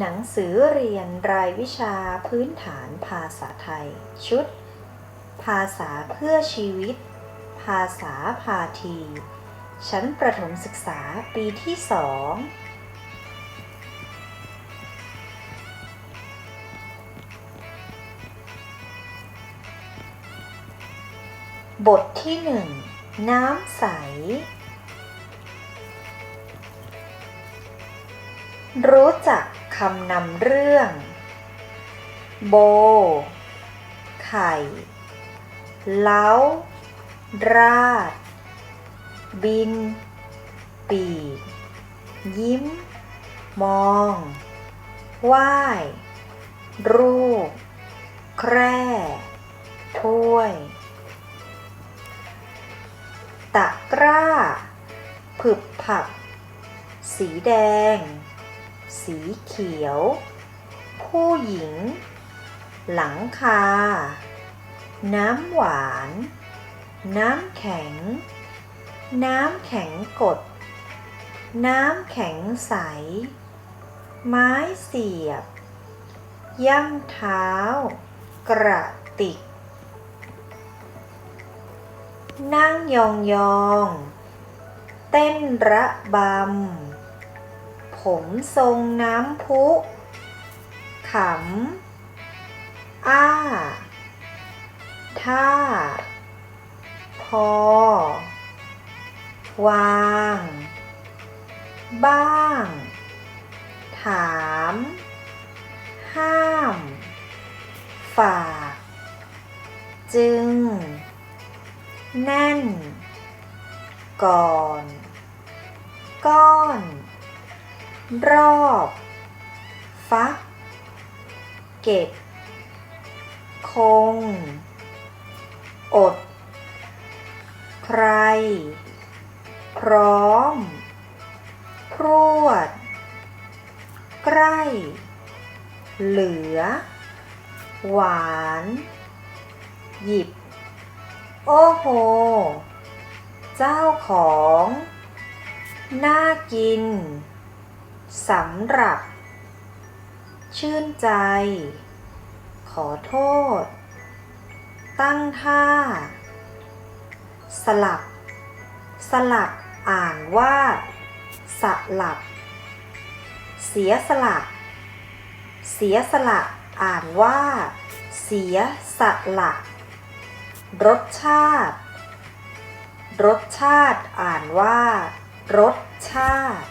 หนังสือเรียนรายวิชาพื้นฐานภาษาไทย ชุด ภาษาเพื่อชีวิต ภาษาพาที ชั้นประถมศึกษาปีที่สองบทที่หนึ่งน้ำใส รู้จัก คำนำเรื่อง โบ ไข่ เล้า ราด บิน ปีก ยิ้ม มองว่ายรูป แคร่ ถ้วย ตะกร้าผึบผับ สีแดง สีเขียว ผู้หญิง หลังคา น้ำหวาน น้ำแข็ง น้ำแข็งกด น้ำแข็งใส ไม้เสียบ ย่ำเท้า กระติก นั่งยองยองๆเต้นระบำ ผมทรงน้ำพุ ขำ อ้า ท่า พอ วาง บ้าง ถาม ห้าม ฝาก จึง แน่น ก่อน ก้อน รอบ ฟัก เก็บ คง อด ใคร พร้อม พรวด ใกล้ เหลือ หวาน หยิบ โอ้โห เจ้าของ น่ากิน สำหรับ ชื่นใจ ขอโทษ ตั้งท่า สลับ สลับอ่านว่า สลับ เสียสละเสียสละอ่านว่า เสียสละรสชาติ รสชาติอ่านว่า รสชาติ